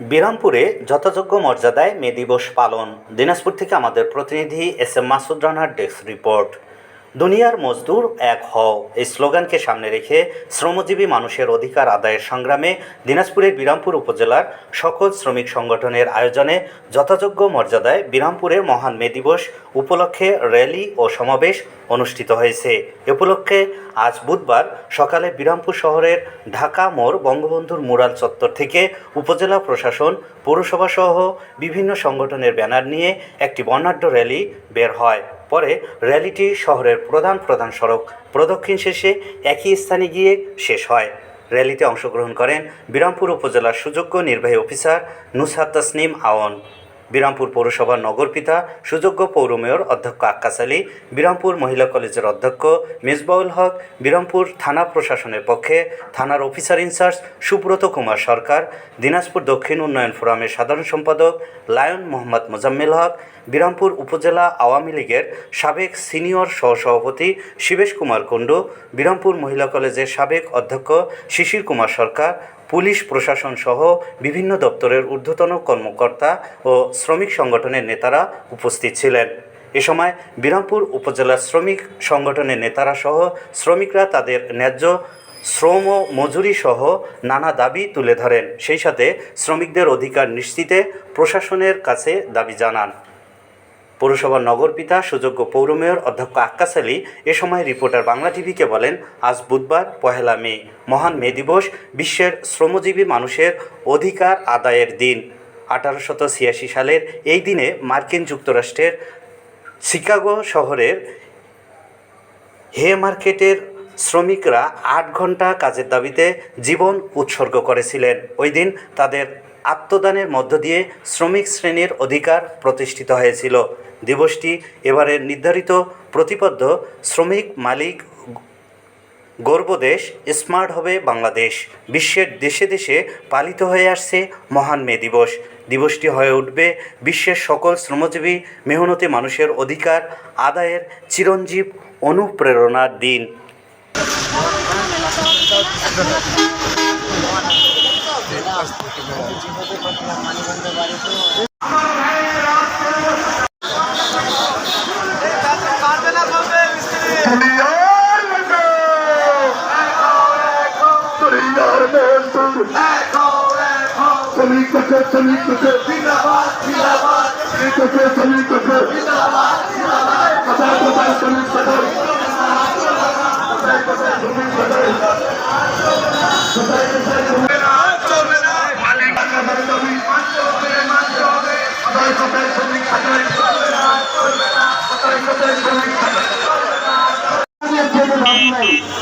বিরামপুরে যথাযোগ্য মর্যাদায় মে দিবস পালন। দিনাজপুর থেকে আমাদের প্রতিনিধি এস এম মাসুদ রানার ডেস্ক রিপোর্ট। দুনিয়ার মজদুর এক হও। এই স্লোগানকে সামনে রেখে শ্রমজীবী মানুষের অধিকার আদায়ের সংগ্রামে দিনাজপুরের বিরামপুর উপজেলার সকল শ্রমিক সংগঠনের আয়োজনে যথাযোগ্য মর্যাদায় বিরামপুরের মহান মে দিবস উপলক্ষে র্যালি ও সমাবেশ অনুষ্ঠিত হয়েছে। এ উপলক্ষে আজ বুধবার সকালে বিরামপুর শহরের ঢাকা মোড় বঙ্গবন্ধুর মুরাল চত্বর থেকে উপজেলা প্রশাসন পৌরসভা সহ বিভিন্ন সংগঠনের ব্যানার নিয়ে একটি বর্ণাঢ্য র্যালি বের হয়। পরে র্যালিটি শহরের প্রধান প্রধান সড়ক প্রদক্ষিণ শেষে একই স্থানে গিয়ে শেষ হয়। র্যালিতে অংশগ্রহণ করেন বিরামপুর উপজেলার সুযোগ্য নির্বাহী অফিসার নুসহাত তাসনিম আওয়ান। বিরামপুর পৌরসভার নগরপিতা সুযোগ্য পৌর মেয়র অধ্যক্ষ আক্কাস আলী, বিরামপুর মহিলা কলেজের অধ্যক্ষ মেজবাউল হক, বিরামপুর থানা প্রশাসনের পক্ষে থানার officer in charge Subrata Kumar Sarkar, Dinajpur দক্ষিণ উন্নয়ন ফোরামের সাধারণ সম্পাদক লায়ন মোহাম্মদ মোজাম্মেল হক বিরামপুর উপজেলা আওয়ামী লীগের সাবেক সিনিয়র সহসভাপতি শিবেশ কুমার কুণ্ডু, বিরামপুর মহিলা কলেজের সাবেক অধ্যক্ষ শিশির কুমার সরকার, পুলিশ প্রশাসন সহ বিভিন্ন দপ্তরের ঊর্ধ্বতন কর্মকর্তা ও শ্রমিক সংগঠনের নেতারা উপস্থিত ছিলেন। এ সময় বিরামপুর উপজেলার শ্রমিক সংগঠনের নেতারা সহ শ্রমিকরা তাদের ন্যায্য শ্রম ও মজুরি সহ নানা দাবি তুলে ধরেন। সেই সাথে শ্রমিকদের অধিকার নিশ্চিতে প্রশাসনের কাছে দাবি জানান। পৌরসভার নগরপিতা সুযোগ্য পৌর মেয়র অধ্যক্ষ আক্কাস আলী এ সময় রিপোর্টার বাংলা টিভিকে বলেন, আজ বুধবার, পহেলা মে, মহান মে দিবস, বিশ্বের শ্রমজীবী মানুষের অধিকার আদায়ের দিন। আঠারোশত ছিয়াশি সালের এই দিনে মার্কিন যুক্তরাষ্ট্রের শিকাগো শহরের হে মার্কেটের শ্রমিকরা আট ঘণ্টা কাজের দাবিতে জীবন উৎসর্গ করেছিলেন। ওই দিন তাদের আত্মদানের মধ্য দিয়ে শ্রমিক শ্রেণির অধিকার প্রতিষ্ঠিত হয়েছিল। দিবসটি এবারের নির্ধারিত প্রতিপদ্ধ শ্রমিক মালিক গর্বদেশ স্মার্ট হবে বাংলাদেশ। বিশ্বের দেশে দেশে পালিত হয়ে আসছে মহান মে দিবস। দিবসটি হয়ে উঠবে বিশ্বের সকল শ্রমজীবী, মেহনতি মানুষের অধিকার, আদায়ের চিরঞ্জীব অনুপ্রেরণার দিন। দুনিয়ার লোকে দুনিয়ার মজদুর শ্রমিক থেকে শ্রমিক থেকে শ্রমিক থেকে শ্রমিক থেকে